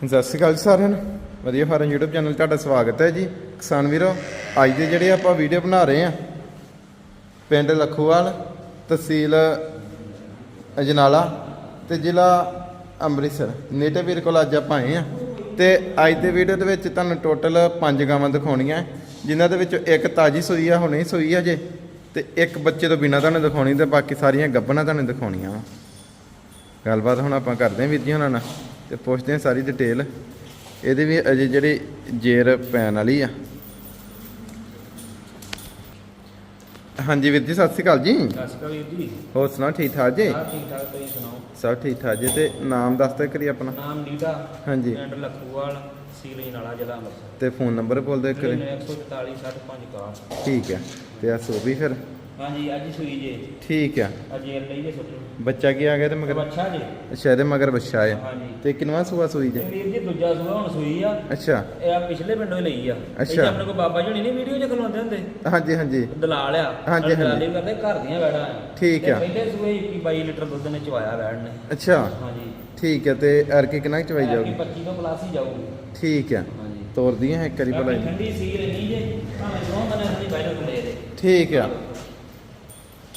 ਸਤਿ ਸ਼੍ਰੀ ਅਕਾਲ ਜੀ ਸਾਰਿਆਂ ਨੂੰ। ਵਧੀਆ ਫਾਰਮ YouTube ਚੈਨਲ ਤੁਹਾਡਾ ਸਵਾਗਤ ਹੈ ਜੀ। ਕਿਸਾਨ ਵੀਰੋ, ਅੱਜ ਦੇ ਜਿਹੜੇ ਆਪਾਂ ਵੀਡੀਓ ਬਣਾ ਰਹੇ ਆ ਪਿੰਡ ਲਖੂਵਾਲ, ਤਹਿਸੀਲ ਅਜਨਾਲਾ ਤੇ ਜ਼ਿਲ੍ਹਾ ਅੰਮ੍ਰਿਤਸਰ। ਨੇਟੇ ਵੀਰ ਕੋਲ ਅੱਜ ਆਪਾਂ ਆਏ ਆ ਤੇ ਅੱਜ ਦੇ ਵੀਡੀਓ ਦੇ ਵਿੱਚ ਤੁਹਾਨੂੰ ਟੋਟਲ 5 ਗਾਵਾਂ ਦਿਖਾਉਣੀਆਂ। ਜਿਨ੍ਹਾਂ ਦੇ ਵਿੱਚੋਂ ਇੱਕ ਤਾਜੀ ਸੂਈ ਆ, ਹੁਣੇ ਹੀ ਸੂਈ ਆ ਜੇ। ਤੇ ਇੱਕ ਬੱਚੇ ਤੋਂ ਬਿਨਾਂ ਤੁਹਾਨੂੰ ਦਿਖਾਉਣੀ ਤੇ ਬਾਕੀ ਸਾਰੀਆਂ ਗੱਭਣਾ ਤੁਹਾਨੂੰ ਦਿਖਾਉਣੀਆਂ ਵਾ। ਗੱਲਬਾਤ ਹੁਣ ਆਪਾਂ ਕਰਦੇ ਹਾਂ ਵੀਰ ਜੀ ਹੁਣਾਂ ਨਾਲ। ਤੇ ਪੁੱਛਦੇ ਹਾਂ ਸਾਰੀ ਡਿਟੇਲ ਇਹਦੇ ਵੀ ਅਜੇ ਜਿਹੜੀ ਜੇਰ ਪੈਣ ਵਾਲੀ ਆ। ਹਾਂਜੀ ਵੀਰ ਜੀ ਸਤਿ ਸ਼੍ਰੀ ਅਕਾਲ ਜੀ। ਸਤਿ ਸ਼੍ਰੀ ਅਕਾਲ ਵੀਰ ਜੀ। ਹੋਰ ਸੁਣਾ ਠੀਕ ਠਾਕ ਜੀ? ਹਾਂ ਠੀਕ ਠਾਕ ਤੁਸੀਂ ਸੁਣਾਓ? ਸਭ ਠੀਕ ਠਾਕ ਜੀ ਤੇ ਨਾਮ ਦੱਸ ਦਿਓ ਕਰੀ ਆਪਣਾ। ਨਾਮ ਨੀਡਾ ਹਾਂਜੀ। ਪਿੰਡ ਲਖੂਵਾਲ ਸੀਲੀ ਨਾਲਾ ਜ਼ਿਲ੍ਹਾ ਅੰਮ੍ਰਿਤਸਰ। ਤੇ ਫੋਨ ਨੰਬਰ ਬੋਲ ਦਿਓ ਕਰੀ 144 65 ਕਾਰ ਠੀਕ ਹੈ ਤੇ ਆ ਸੋ ਵੀ ਫਿਰ। ਹਾਂਜੀ ਅੱਜ ਹੀ ਸੂਈ ਜੇ। ਠੀਕ ਆ। ਅੱਜ ਇਹ ਲਈ ਜੇ ਸੁੱਟ ਬੱਚਾ ਕੀ ਆ ਗਿਆ ਤੇ ਮਗਰ? ਅੱਛਾ ਜੀ। ਅੱਛਾ ਇਹਦੇ ਮਗਰ ਬੱਚਾ ਆ। ਹਾਂਜੀ। ਤੇ ਕਿੰਨਵਾ ਸੂਆ ਸੂਈ ਜੇ? ਵੀਰ ਜੀ ਦੂਜਾ ਸੂਆ ਹੁਣ ਸੂਈ ਆ। ਅੱਛਾ। ਇਹ ਆ ਪਿਛਲੇ ਪਿੰਡੋਂ ਹੀ ਲਈ ਆ। ਅੱਛਾ। ਆਪਣੇ ਕੋਲ ਬਾਬਾ ਜੀ ਨਹੀਂ ਵੀਡੀਓ 'ਚ ਖਲੋਂਦੇ ਹੁੰਦੇ? ਹਾਂਜੀ ਹਾਂਜੀ। ਦਲਾਲ ਆ। ਹਾਂਜੀ। ਦਲਾਲੀ ਕਰਦੇ ਘਰ ਦੀਆਂ ਵੈੜਾਂ ਆ। ਠੀਕ ਤੇ ਆ। ਪਹਿਲੇ ਸੂਏ 21 22 ਲੀਟਰ ਦੁੱਧ ਨੇ ਚਵਾਇਆ ਵੈੜ ਨੇ। ਅੱਛਾ। ਹਾਂਜੀ। ਠੀਕ ਹੈ ਤੇ ਅਰਕੀ ਕਿੰਨਾ ਕੁ ਚਵਾਈ ਜਾਊਗੀ? 25 ਤੋਂ ਪਲੱਸ ਹੀ ਜਾਊਗੀ। ਠੀਕ ਆ। ਹਾਂਜੀ। ਤੋਰਦੀਆਂ ਇੱਕ ਵਾਰੀ ਭਲਾ ਬਾਕੀ ਜੀ ਠੰਡੀ ਸੀ ਰਹੀ ਜੇ ਭਾਵੇਂ ਸੌਂ ਬਣੇ ਹੱਥੀ ਬੈਠੋ ਦੇ। ਠੀਕ ਆ।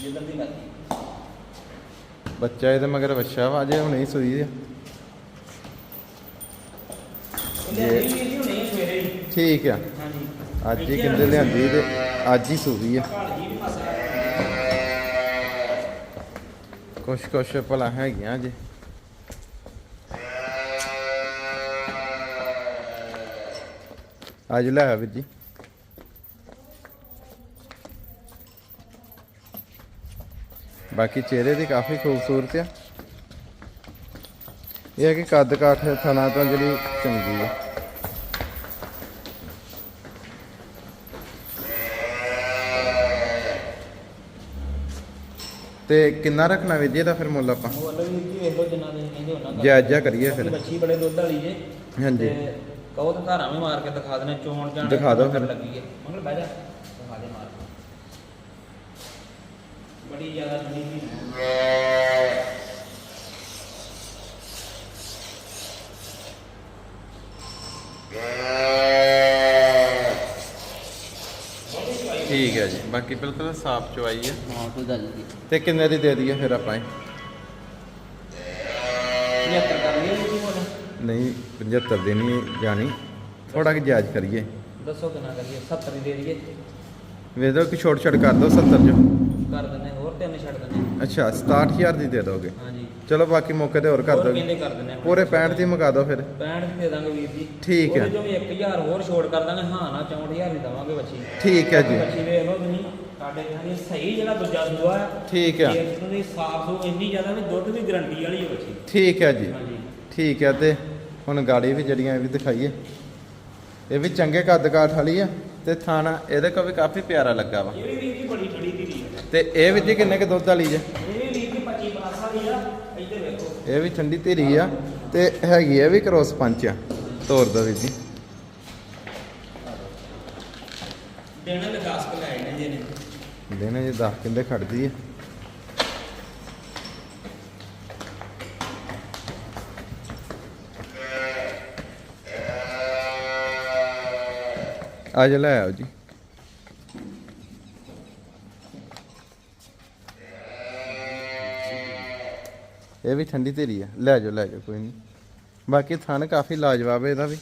ਜਿੱਦਾਂ ਦੀ ਮਰਜ਼ੀ। ਬੱਚਾ ਇਹਦੇ ਮਗਰ ਬੱਚਾ ਵਾ ਅਜੇ ਹੁਣੇ ਹੀ ਸੂਈ ਆ। ਜੇ- ਜੀ ਵੀ ਹੁਣੇ ਸਵੇਰੇ ਹੀ। ਠੀਕ ਆ। ਹਾਂਜੀ। ਅੱਜ ਹੀ ਕਿੰਦੇ ਲਿਆਂਦੀ ਤੇ ਅੱਜ ਹੀ ਸੂਈ ਆ। ਘਰ ਜੀ ਵੀ ਕੁਛ ਕੁਛ ਭਲਾ ਹੈਗੀਆਂ ਜੇ ਅੱਜ ਲੈ ਆ ਵੀਰ ਜੀ। ਬਾਕੀ ਚਿਹਰੇ ਦੀ ਕਾਫੀ ਖੂਬਸੂਰਤ ਆ। ਇਹ ਹੈ ਕਿ ਕੱਦ ਕਾਠ ਥਣਾ ਤੋਂ ਜਿਹੜੀ ਚੰਗੀ ਆ। ਤੇ ਕਿੰਨਾ ਰੱਖਣਾ ਵੀਰ ਜੀ ਇਹਦਾ ਫਿਰ ਮੁੱਲ ਆਪਾਂ? ਮੁੱਲ ਵੀ ਜੀ ਇਹੋ ਜਿੰਨਾ ਦੇ ਕਹਿੰਦੇ ਉਹਨਾਂ ਦਾ। ਜਾਇਜ਼ਾ ਕਰੀਏ ਫਿਰ। ਬੱਚੀ ਬੜੇ ਦੁੱਧ ਵਾਲੀ ਜੇ। ਹਾਂਜੀ। ਕਹੋ ਤਾਂ ਧਾਰਾਂ ਵੀ ਮਾਰ ਕੇ ਦਿਖਾ ਦੇਣੇ ਚੋਣ ਜਾਣ ਦਿਖਾ ਦਿਓ ਫਿਰ। ਲੱਗੀ ਹੈ। ਮੰਗਲ ਬਹਿ ਜਾ। ਦਿਖਾ ਦੇ ਮਾਰ। ਕੇ। ਬੜੀ ਜ਼ਿਆਦਾ ਠੰਡੀ ਸੀ ਠੀਕ ਹੈ ਜੀ। ਬਾਕੀ ਬਿਲਕੁਲ ਸਾਫ਼ ਚਵਾਈ ਹੈ। ਹਾਂ ਕੋਈ ਗੱਲ ਨਹੀਂ। ਤੇ ਕਿੰਨੇ ਦੀ ਦੇ ਦਈਏ ਫਿਰ ਆਪਾਂ ਇਹ? 75 ਕਰ ਲਈਏ ਜੀ ਮੁੱਲ ਨਹੀਂ 75 ਦੀ ਨਹੀਂ ਜਾਣੀ। ਥੋੜਾ ਕਿ ਜਾਇਜ਼ ਕਰੀਏ। ਦੱਸੋ ਕਿੰਨਾ ਕਰੀਏ? 70 ਹੀ ਦੇ ਦਈਏ। ਵੇਖ ਦਿਓ ਕਿ ਛੋਟ ਛੜ ਕਰ ਦਿਓ 70 ਚ ਕਰ ਦਿੰਦੇ ਹੋਰ ਤਿੰਨ ਛੱਡ ਦਿੰਦੇ ਅੱਛਾ 67000 ਦੀ ਦੇ ਦੋਗੇ। ਹਾਂਜੀ। ਚਲੋ ਬਾਕੀ ਮੌਕੇ ਤੇ ਹੋਰ ਕਰ ਹੋਰ ਦੋਗੇ। ਕਹਿੰਦੇ ਕਰ ਦਿੰਦੇ ਪੂਰੇ 65 ਦੀ ਮੁਕਾ ਦਿਓ ਫਿਰ। 65 ਦੀ ਦੇ ਦਾਂਗੇ ਵੀਰ ਜੀ। ਠੀਕ ਹੈ। ਉਹਦੇ ਚੋਂ ਵੀ 1000 ਹੋਰ ਛੋੜ ਕਰ ਦਾਂਗੇ। ਹਾਂ ਨਾ 64000 ਦੀ ਦਵਾਂਗੇ ਬੱਚੀ। ਠੀਕ ਹੈ ਜੀ। ਬੱਚੀ ਵੇਖ ਲਓ ਤੁਸੀਂ ਸਾਡੇ ਕਹਿੰਦੇ ਸਹੀ ਜਿਹੜਾ ਦੂਜਾ ਸੂਆ ਹੈ। ਠੀਕ ਹੈ। ਇਹ ਤੁਸੀਂ ਸਾਫ਼ ਸੂ ਇੰਨੀ ਜ਼ਿਆਦਾ ਵੀ ਦੁੱਧ ਵੀ ਗਰੰਟੀ ਵਾਲੀ ਹੈ ਬੱਚੀ। ਠੀਕ ਹੈ ਜੀ। ਹਾਂਜੀ। ਠੀਕ ਹੈ ਤੇ ਹੁਣ ਗਾੜੀ ਵੀ ਜਿਹੜੀਆਂ ਇਹ ਵੀ ਦਿਖਾਈਏ। ਇਹ ਵੀ ਚੰਗੇ ਕੱਦ ਕਾਠ ਵਾਲੀ ਆ। ਤੇ ਥਾਣਾ ਇਹਦੇ ਕੋਲ ਵੀ ਕਾਫੀ ਪਿਆਰਾ ਲੱਗਾ ਵਾ। ਇਹ ਵੀ ਵੀਰ ਜੀ ਬੜੀ ਠੜੀ ਧੀਰੀ ਹੈ ਤੇ ਇਹ ਵੀ ਜੀ ਕਿੰਨੇ ਕੁ ਦੁੱਧ ਵਾਲੀ ਜੇ? ਇਹ ਵੀ ਵੀਰ ਜੀ 25 ਪਲੱਸ ਵਾਲੀ ਆ ਇੱਧਰ ਵੇਖੋ। ਇਹ ਵੀ ਠੰਡੀ ਧੀਰੀ ਆ ਤੇ ਹੈਗੀ ਆ ਵੀ ਕ੍ਰੋਸ ਪੰਚ ਆ ਤੋਰ ਦੋ ਵੀਰ ਜੀ। ਦੇਣਾ ਤੇ 10 ਕ ਲੈ ਆਣੇ ਜੇ ਨੇ ਦੇਣੇ ਜੇ 10 ਕਿੰਦੇ ਖੜਦੀ ਆ ਆ ਜਾ ਲੈ ਆਓ ਜੀ। ਇਹ ਵੀ ਠੰਡੀ ਤੇਰੀ ਆ। ਲੈ ਜਾਓ ਲੈ ਜਾਓ, ਕੋਈ ਨਹੀਂ ਬਾਕੀ ਥਣ ਕਾਫੀ ਲਾਜਵਾਬ ਹੈ ਇਹਦਾ ਵੀ।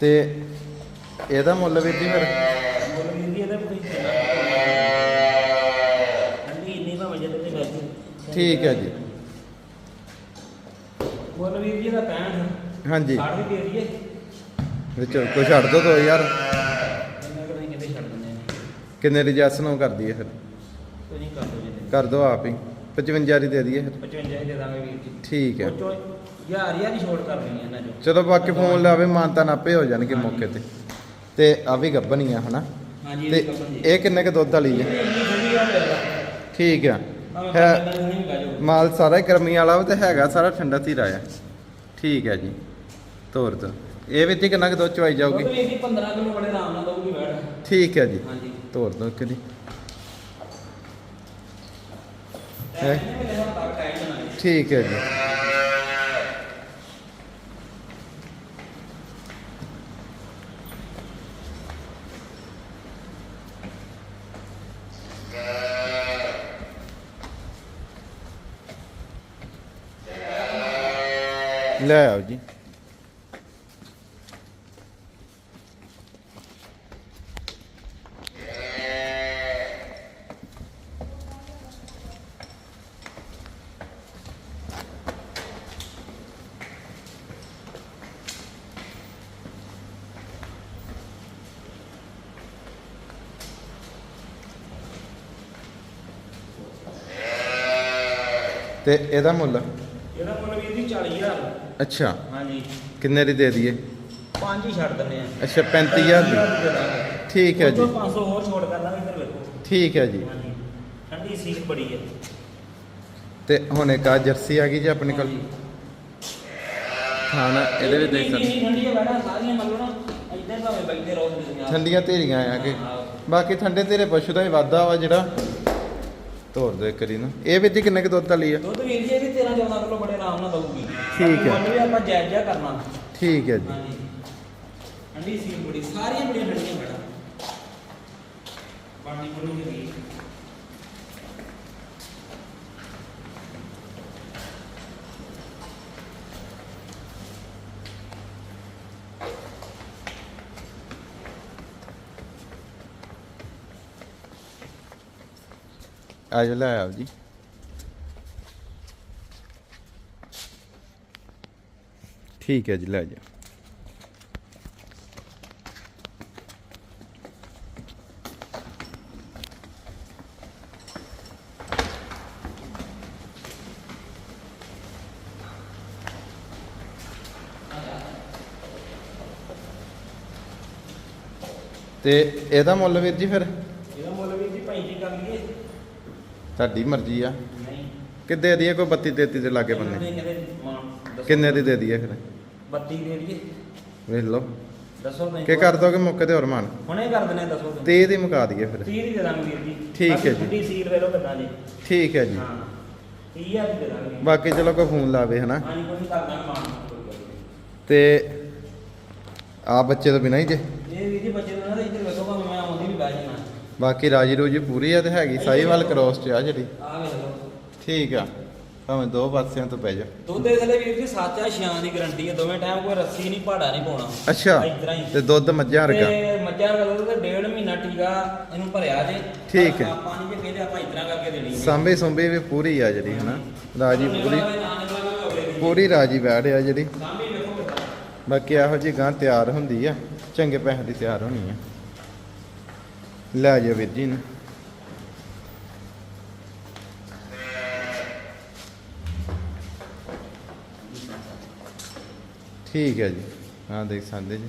ਤੇ ਇਹਦਾ ਮੁੱਲ ਵੀਰ ਜੀ ਫਿਰ? ਮੁੱਲ ਵੀਰ ਜੀ ਇਹਦਾ ਵੀ ਤੁਸੀਂ ਕਿੰਨਾ ਠੰਡੀ ਇੰਨੀ ਭਾਵੇਂ ਜਦ ਤੇ ਵੈਸੇ। ਠੀਕ ਹੈ ਜੀ। ਮੁੱਲ ਵੀਰ ਜੀ ਇਹਦਾ 65 ਹਾਂਜੀ। 60 ਵੀ ਦੇ ਦਈਏ। ਵਿੱਚ ਕੋਈ ਛੱਡ ਦੋ 2000 ਇੰਨਾ ਕਿ ਨਹੀਂ ਕਿਤੇ ਛੱਡ ਦਿੰਦੇ। ਨੇ ਕਿੰਨੇ ਨੂੰ ਕਰ ਦਈਏ ਫਿਰ? ਕੋਈ ਨਹੀਂ ਕਰ ਦੋ ਜੀ। ਕਰ ਦੋ ਆਪ ਹੀ। 55 ਦੀ ਦੇ ਦਈਏ ਫਿਰ। 55 ਹੀ ਦੇ ਦਾਂਗੇ ਵੀਰ ਜੀ। ਠੀਕ ਹੈ। ਯਾਰ ਯਾਰ ਹੀ ਛੋੜ ਕਰ ਰਹੀ ਇਹਨਾਂ ਚੋਂ। ਚਲੋ ਬਾਕੀ ਫੋਨ ਲਾਵੇ ਮਾਨਤਾ ਨਾਪੇ ਹੋ ਜਾਣਗੇ ਮੌਕੇ ਤੇ। ਤੇ ਆ ਵੀ ਗੱਬਣੀਆਂ ਹਨਾ? ਹਾਂਜੀ ਤੇ ਇਹ ਕੱਪਨ ਜੀ ਇਹ ਕਿੰਨੇ ਕ ਦੁੱਧ ਵਾਲੀ ਹੈ ਠੰਡੀ ਆ? ਠੀਕ ਆ। ਹੈ ਮਾਲ ਸਾਰਾ ਹੀ ਗਰਮੀ ਵਾਲਾ ਵਾ ਤੇ ਹੈਗਾ ਸਾਰਾ ਠੰਡਾ ਧੀਰਾ ਆ। ਠੀਕ ਹੈ ਜੀ। ਤੋਰ ਦੋ। ਇਹ ਵਿੱਚ ਹੀ ਕਿੰਨਾ ਕੁ ਦੁੱਧ ਚਵਾਈ ਦੁੱਧ ਜਾਊਗੀ ਜੀ 15 ਕਿਲੋ ਬੜੇ ਆਰਾਮ ਨਾਲ ਦਊਗੀ ਬੈਠ। ਠੀਕ ਹੈ ਜੀ। ਹਾਂਜੀ। ਤੋਰ ਦੋ ਤੱਕ ਟਾਈਮ ਬਣਾਏ ਠੀਕ ਹੈ ਜੀ। ਲੈ ਆਓ ਜੀ ਤੇ ਇਹਦਾ ਮੁੱਲ ਵੀਰ ਜੀ 40000 ਅੱਛਾ। ਹਾਂਜੀ। ਕਿੰਨੇ ਦੀ ਦੇ ਦਈਏ? ਪੰਜ ਹੀ ਛੱਡ ਦਿੰਦੇ ਆ। ਅੱਛਾ 35000 ਦੀ। ਠੀਕ ਹੈ ਜੀ। ਉਦੋਂ 500 ਹੋਰ ਛੋੜ ਕਰ ਦਾਂਗੇ ਇੱਧਰ ਵੇਖੋ। ਠੀਕ ਹੈ ਜੀ। ਹਾਂਜੀ। ਠੰਡੀ ਸੀਲ ਬੜੀ ਹੈ। ਤੇ ਹੁਣ ਇੱਕ ਆ ਜਰਸੀ ਆ ਗਈ ਜੀ ਆਪਣੇ ਕੋਲ। ਖਾਣਾ ਇਹਦੇ ਵਿੱਚ ਦੇਖ ਸਕਦੇ। ਸਕਦੇ ਠੰਡੀ ਹੈ ਬੈਠਾ ਸਾਰੀਆਂ ਮੰਨ ਲਓ ਨਾ ਇੱਧਰ ਭਾਵੇਂ ਬੈਠੇ ਰਹੋ ਤੁਸੀਂ ਠੰਡੀਆਂ ਧੀਰੀਆਂ ਆ ਕੇ। ਬਾਕੀ ਠੰਡੇ ਤੇਰੇ ਪਸ਼ੂ ਦਾ ਹੀ ਵਾਧਾ ਵਾ ਜਿਹੜਾ। ਤੋਰ ਦੇ ਕਰੀ ਨਾ। ਇਹ ਵਿੱਚ ਕਿੰਨੇ ਕੁ ਦੁੱਧ ਵਾਲੀ ਆ? ਦੁੱਧ ਵੀਰ ਜੀ ਇਹ ਵੀ 13 14 ਕਿਲੋ ਬੜੇ ਆਰਾਮ ਨਾਲ ਦਊਗੀ। ਠੀਕ ਹੈ। ਵੀ ਆਪਾਂ ਜਾਇਜ਼ ਕਰਨਾ। ਠੀਕ ਹੈ ਜੀ। ਹਾਂਜੀ। ਠੰਡੀ ਸੀਲ ਬੜੀ ਸਾਰੀਆਂ ਬੜੀਆਂ ਠੰਡੀਆਂ ਬੈਠਾ। ਪਾਣੀ ਬੋਲੂ ਹੈਗੀ ਆ ਜਾ ਲੈ ਆਓ ਜੀ। ਠੀਕ ਹੈ ਜੀ ਲੈ ਜਾ। ਤੇ ਇਹਦਾ ਮੁੱਲ ਵੀਰ ਜੀ ਫਿਰ? ਇਹਦਾ ਮੁੱਲ ਵੀਰ ਜੀ 35 ਕਰ ਲਈਏ। ਤੁਹਾਡੀ ਮਰਜ਼ੀ ਆ। ਨਹੀਂ। ਕਿ ਦੇ ਦਈਏ ਕੋਈ 32 33 ਦੇ ਲਾਗੇ ਬੰਨੇ। ਕਿੰਨੇ ਦੀ ਦੇ ਦਈਏ ਫਿਰ? 32 ਦੇ ਦਈਏ। ਵੇਖ ਲਓ। ਦੱਸੋ ਨਹੀਂ। ਕਿ ਕਰ ਦੋਗੇ ਮੌਕੇ ਤੇ ਹੋਰ ਮਾਨ? ਹੁਣੇ ਕਰ ਦਿੰਦੇ ਦੱਸੋ ਤੁਸੀਂ। 30 ਦੀ ਮੁਕਾ ਦਈਏ ਫਿਰ। 30 ਦੀ ਦੇ ਦਾਂਗੇ ਵੀਰ ਜੀ। ਠੀਕ ਹੈ ਜੀ। ਠੰਡੀ ਸੀਲ ਵੇਲੋ ਕਿਦਾਂ ਜੀ। ਠੀਕ ਹੈ ਜੀ। ਹਾਂ। 30000 ਦੀ ਦੇ ਦਾਂਗੇ। ਬਾਕੀ ਚਲੋ ਕੋਈ ਫੋਨ ਲਾਵੇ ਹਨਾ। ਹਾਂਜੀ ਕੋਈ ਕਰ ਦਾਂਗੇ ਮਾਨ। ਤੇ ਆ ਬੱਚੇ ਤੋਂ ਬਿਨਾਂ ਹੀ ਜੇ? ਇਹ ਵੀਰ ਜੀ ਬੱਚੇ ਨੂੰ ਨਾ ਇੱਧਰ ਵੇਖੋ ਭਾਵੇਂ ਮੈਂ ਆਉਂਦੀ ਵੀ ਬਹਿ ਜਾਣਾ ਬਾਕੀ ਰਾਜੀ ਰੂਜੀ ਪੂਰੀ ਆ ਤੇ ਹੈਗੀ ਸਾਈਵਾਲ ਕ੍ਰੋਸ ਚ ਆ ਜਿਹੜੀ। ਆ ਵੇਖ ਲਓ। ਠੀਕ ਆ। ਭਾਵੇਂ ਦੋ ਪਾਸਿਆਂ ਤੋਂ ਪੈ ਜਾ। ਦੁੱਧ ਦੇ ਥੱਲੇ ਵੀਰ ਜੀ ਸੱਚਾ ਛਿਆਂ ਦੀ ਗਾਰੰਟੀ ਹੈ ਦੋਵੇਂ ਟਾਈਮ ਕੋਈ ਰੱਸੀ ਨਹੀਂ ਪਹਾੜਾ ਨਹੀਂ ਪਾਉਣਾ। ਅੱਛਾ ਇਤਰਾ ਹੀ। ਤੇ ਦੁੱਧ ਮੱਝਾਂ ਵਰਗਾ। ਤੇ ਮੱਝਾਂ ਦੁੱਧ ਤੇ ਡੇਢ ਮਹੀਨਾ ਟੀਕਾ ਇਹਨੂੰ ਭਰਿਆ ਜੇ। ਠੀਕ ਹੈ। ਆਪਾਂ ਨਹੀਂ ਕਹਿੰਦੇ ਆਪਾਂ ਇਤਰਾ ਕਰਕੇ ਦੇਣੀ। ਸਾਂਭੇ ਸੁੰਭੇ ਵੀ ਪੂਰੀ ਆ ਜਿਹੜੀ ਹਨਾ? ਰਾਜੀ ਪੂਰੀ। ਪੂਰੀ ਰਾਜੀ ਬੈਠ ਆ ਜਿਹੜੀ। ਬਾਕੀ ਇਹੋ ਜੀ ਗਾਂ ਤਿਆਰ ਹੁੰਦੀ ਆ। ਚੰਗੇ ਪੈਸੇ ਦੀ ਤਿਆਰ ਹੋਣੀ ਆ। ਲੈ ਜਾ ਵੀਰ ਜੀ ਨੂੰ ਠੀਕ ਹੈ ਜੀ। ਹਾਂ ਦੇਖ ਸਕਦੇ ਜੀ।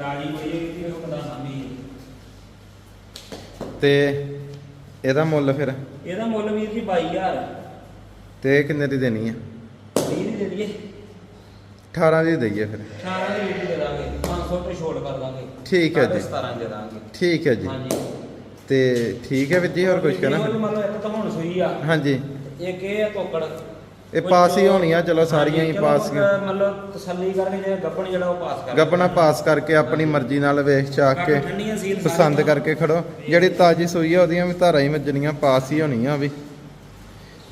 ਰਾਜੀ ਹੋਈ ਕਿ ਕਿੱਦਾਂ। ਤੇ ਇਹਦਾ ਮੁੱਲ ਫਿਰ? ਇਹਦਾ ਮੁੱਲ ਵੀਰ ਜੀ 22000 ਤੇ ਕਿੰਨੇ ਦੀ ਦੇਣੀ ਆ 20 ਦੀ ਦੇ ਦਈਏ। 18 ਦੀ ਦਈਏ ਫਿਰ। 18 ਦੀ ਦੇ ਦਾਂਗੇ 500 ਰੁਪਏ ਛੋੜ ਕਰ ਦਾਂਗੇ। ਠੀਕ ਹੈ ਜੀ। 17 ਦੇ ਦਾਂਗੇ ਠੀਕ ਹੈ ਜੀ। ਹਾਂਜੀ। ਤੇ ਠੀਕ ਹੈ ਵੀਰ ਜੀ ਹੋਰ ਕੁਝ ਕਹਿਣਾ? ਮੰਨ ਲਓ ਇੱਕ ਤਾਂ ਹੁਣ ਸੂਈ ਆ। ਹਾਂਜੀ। ਇੱਕ ਇਹ ਆ ਤੋਕੜ ਇਹ ਪਾਸ ਹੀ ਹੋਣੀਆਂ ਚਲੋ ਸਾਰੀਆਂ ਹੀ ਪਾਸ ਚਲੋ ਮਤਲਬ ਤਸੱਲੀ ਕਰਕੇ ਜੇ ਗੱਪਣ ਜਿਹੜਾ ਉਹ ਪਾਸ ਕਰ ਗੱਪਣਾ ਪਾਸ ਕਰਕੇ ਆਪਣੀ ਮਰਜ਼ੀ ਨਾਲ ਵੇਖ ਚਾਕ ਕੇ ਪਸੰਦ ਕਰਕੇ ਖੜੋ। ਜਿਹੜੀ ਤਾਜੀ ਸੂਈ ਆ ਉਹਦੀਆਂ ਵੀ ਧਾਰਾਂ ਹੀ ਵੱਜਣੀਆਂ ਪਾਸ ਹੀ ਹੋਣੀਆਂ ਵੀ।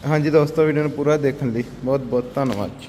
ਹਾਂਜੀ ਦੋਸਤੋ ਵੀਡੀਓ ਨੂੰ ਪੂਰਾ ਦੇਖਣ ਲਈ ਬਹੁਤ ਬਹੁਤ ਧੰਨਵਾਦ ਜੀ।